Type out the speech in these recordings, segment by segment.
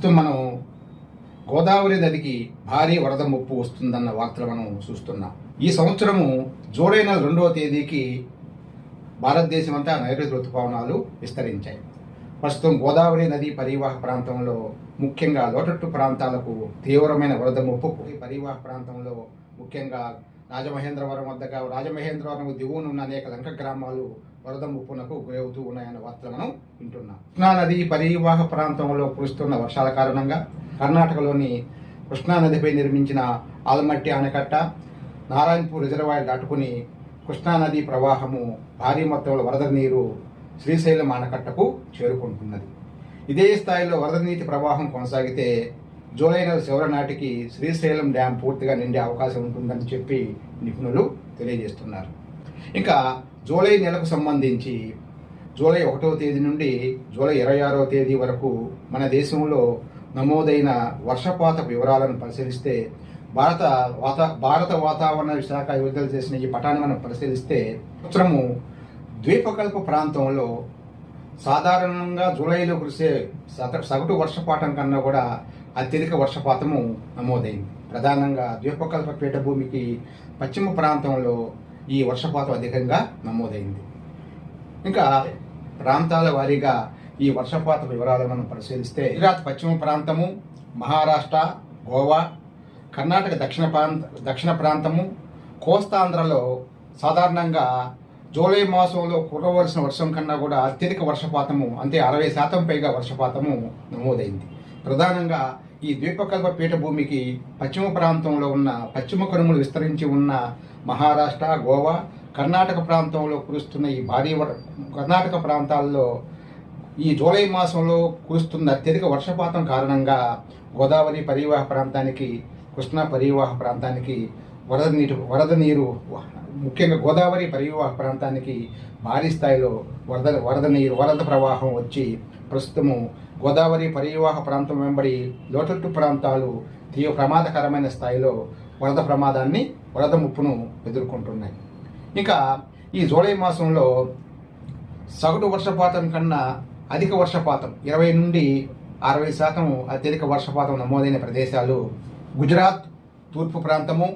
ప్రస్తుతం మనం గోదావరి నదికి భారీ వరద ముప్పు వస్తుందన్న వార్తలు మనం చూస్తున్నాం. ఈ సంవత్సరము జూలై నెల రెండవ తేదీకి భారతదేశం అంతా నైరుతి ఋతుపవనాలు విస్తరించాయి. ప్రస్తుతం గోదావరి నది పరివాహ ప్రాంతంలో ముఖ్యంగా లోటట్టు ప్రాంతాలకు తీవ్రమైన వరద ముప్పు ఈ పరివాహ ప్రాంతంలో ముఖ్యంగా రాజమహేంద్రవరం వద్దగా రాజమహేంద్రవరం దిగువన ఉన్న అనేక లంక గ్రామాలు వరద ముప్పునకు గురవుతూ ఉన్నాయన్న వార్తలు మనం వింటున్నాం. కృష్ణా నది పరివాహ ప్రాంతంలో కురుస్తున్న వర్షాల కారణంగా కర్ణాటకలోని కృష్ణానదిపై నిర్మించిన ఆలమట్టి ఆనకట్ట నారాయణపూర్ రిజర్వాయర్ దాటుకుని కృష్ణానది ప్రవాహము భారీ మొత్తంలో వరద నీరు శ్రీశైలం ఆనకట్టకు చేరుకుంటున్నది. ఇదే స్థాయిలో వరద నీటి ప్రవాహం కొనసాగితే జూలై నెల చివరి నాటికి శ్రీశైలం డ్యాం పూర్తిగా నిండే అవకాశం ఉంటుందని చెప్పి నిపుణులు తెలియజేస్తున్నారు. ఇంకా జూలై నెలకు సంబంధించి జూలై ఒకటవ తేదీ నుండి జూలై ఇరవై ఆరవ తేదీ వరకు మన దేశంలో నమోదైన వర్షపాత వివరాలను పరిశీలిస్తే భారత వాతా భారత వాతావరణ శాఖ విడుదల చేసిన ఈ పటాన్ని మనం పరిశీలిస్తే సంవత్సరము ద్వీపకల్ప ప్రాంతంలో సాధారణంగా జూలైలో కురిసే సగటు వర్షపాతం కన్నా కూడా అత్యధిక వర్షపాతము నమోదైంది. ప్రధానంగా ద్వీపకల్ప పీఠభూమికి పశ్చిమ ప్రాంతంలో ఈ వర్షపాతం అధికంగా నమోదైంది. ఇంకా ప్రాంతాల వారీగా ఈ వర్షపాత వివరాలను మనం పరిశీలిస్తే గుజరాత్ పశ్చిమ ప్రాంతము మహారాష్ట్ర గోవా కర్ణాటక దక్షిణ ప్రాంత దక్షిణ ప్రాంతము కోస్తాంధ్రలో సాధారణంగా జూలై మాసంలో కురవలసిన వర్షం కన్నా కూడా అత్యధిక వర్షపాతము అంటే అరవై శాతం పైగా వర్షపాతము నమోదైంది. ప్రధానంగా ఈ ద్వీపకల్ప పీఠభూమికి పశ్చిమ ప్రాంతంలో ఉన్న పశ్చిమ కనుమలు విస్తరించి ఉన్న మహారాష్ట్ర గోవా కర్ణాటక ప్రాంతంలో కురుస్తున్న ఈ భారీ కర్ణాటక ప్రాంతాల్లో ఈ జూలై మాసంలో కురుస్తున్న అత్యధిక వర్షపాతం కారణంగా గోదావరి పరివాహ ప్రాంతానికి కృష్ణా పరివాహ ప్రాంతానికి వరద నీరు వరద నీరు ముఖ్యంగా గోదావరి పరివాహ ప్రాంతానికి భారీ స్థాయిలో వరద వరద నీరు వరద ప్రవాహం వచ్చి ప్రస్తుతము గోదావరి పరివాహ ప్రాంతం వెంబడి లోతట్టు ప్రాంతాలు తీవ్ర ప్రమాదకరమైన స్థాయిలో వరద ప్రమాదాన్ని వరద ముప్పును ఎదుర్కొంటున్నాయి. ఇంకా ఈ జూలై మాసంలో సగటు వర్షపాతం కన్నా అధిక వర్షపాతం ఇరవై నుండి అరవై శాతం అత్యధిక వర్షపాతం నమోదైన ప్రదేశాలు గుజరాత్ తూర్పు ప్రాంతము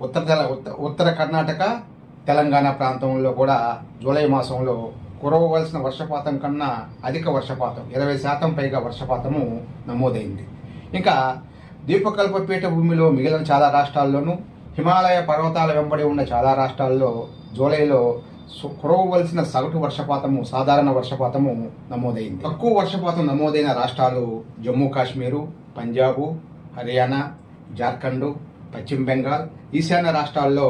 ఉత్తర తెల- ఉత్త- ఉత్తర కర్ణాటక తెలంగాణ ప్రాంతంలో కూడా జూలై మాసంలో కురవవలసిన వర్షపాతం కన్నా అధిక వర్షపాతం ఇరవై శాతం పైగా వర్షపాతము నమోదైంది. ఇంకా దీపకల్ప పీఠభూమిలో మిగిలిన చాలా రాష్ట్రాల్లోనూ హిమాలయ పర్వతాల వెంబడి ఉన్న చాలా రాష్ట్రాల్లో జూలైలో సు- కురవవలసిన సగటు వర్షపాతము సాధారణ వర్షపాతము నమోదైంది. తక్కువ వర్షపాతం నమోదైన రాష్ట్రాలు జమ్మూ కాశ్మీరు పంజాబు హర్యానా జార్ఖండ్ పశ్చిమ బెంగాల్ ఈశాన్య రాష్ట్రాల్లో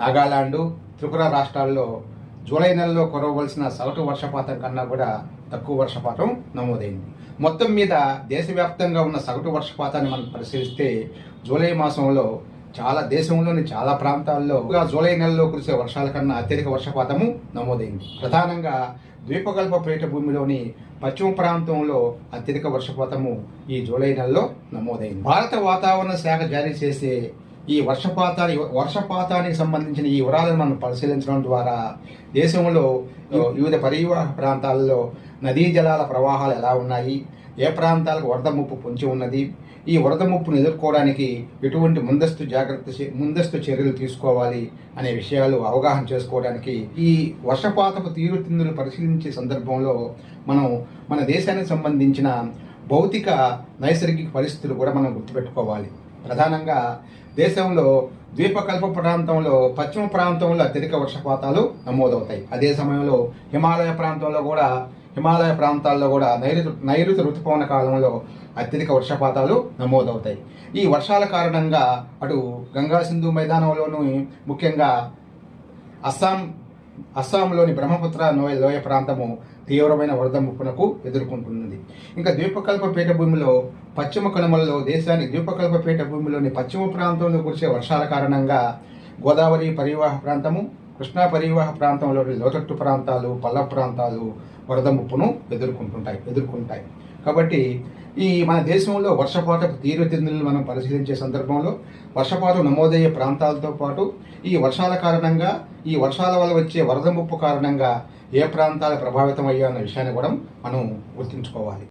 నాగాలాండ్ త్రిపుర రాష్ట్రాల్లో జూలై నెలలో కురవలసిన సగటు వర్షపాతం కన్నా కూడా తక్కువ వర్షపాతం నమోదైంది. మొత్తం మీద దేశవ్యాప్తంగా ఉన్న సగటు వర్షపాతాన్ని మనం పరిశీలిస్తే జూలై మాసంలో చాలా దేశంలోని చాలా ప్రాంతాల్లో జూలై నెలలో కురిసే వర్షాల కన్నా అత్యధిక వర్షపాతము నమోదైంది. ప్రధానంగా ద్వీపకల్ప పీఠభూమిలోని పశ్చిమ ప్రాంతంలో అత్యధిక వర్షపాతము ఈ జూలై నెలలో నమోదైంది. భారత వాతావరణ శాఖ జారీ చేసే ఈ వర్షపాతాన్ని వర్షపాతానికి సంబంధించిన ఈ వివరాలను మనం పరిశీలించడం ద్వారా దేశంలో వివిధ పరివాహ ప్రాంతాల్లో నదీ జలాల ప్రవాహాలు ఎలా ఉన్నాయి? ఏ ప్రాంతాలకు వరద ముప్పు పొంచి ఉన్నది? ఈ వరద ముప్పును ఎదుర్కోవడానికి ఎటువంటి ముందస్తు జాగ్రత్త ముందస్తు చర్యలు తీసుకోవాలి అనే విషయాలు అవగాహన చేసుకోవడానికి ఈ వర్షపాతపు తీరుతిందులు పరిశీలించే సందర్భంలో మనం మన దేశానికి సంబంధించిన భౌతిక నైసర్గిక పరిస్థితులు కూడా మనం గుర్తుపెట్టుకోవాలి. ప్రధానంగా దేశంలో ద్వీపకల్ప ప్రాంతంలో పశ్చిమ ప్రాంతంలో అత్యధిక వర్షపాతాలు నమోదవుతాయి. అదే సమయంలో హిమాలయ ప్రాంతంలో కూడా హిమాలయ ప్రాంతాల్లో కూడా నైరుతి నైరుతి ఋతుపవన కాలంలో అత్యధిక వర్షపాతాలు నమోదవుతాయి. ఈ వర్షాల కారణంగా అటు గంగా సింధు మైదానంలోను ముఖ్యంగా అస్సాం అస్సాంలోని బ్రహ్మపుత్ర లోయ లోయ ప్రాంతము తీవ్రమైన వరద ముప్పునకు ఎదుర్కొంటున్నది. ఇంకా ద్వీపకల్ప పీఠభూమిలో పశ్చిమ కనుమలలో దేశానికి ద్వీపకల్ప పీఠభూమిలోని పశ్చిమ ప్రాంతంలో కురిసే వర్షాల కారణంగా గోదావరి పరివాహ ప్రాంతము కృష్ణా పరివాహ ప్రాంతంలోని లోతట్టు ప్రాంతాలు పల్ల ప్రాంతాలు వరద ముప్పును ఎదుర్కొంటుంటాయి ఎదుర్కొంటాయి. కాబట్టి ఈ మన దేశంలో వర్షపాత తీవ్రతెందులను మనం పరిశీలించే సందర్భంలో వర్షపాతం నమోదయ్యే ప్రాంతాలతో పాటు ఈ వర్షాల కారణంగా ఈ వర్షాల వల్ల వచ్చే వరద ముప్పు కారణంగా ఏ ప్రాంతాలు ప్రభావితం అయ్యాయన్న విషయాన్ని కూడా మనం గుర్తుంచుకోవాలి.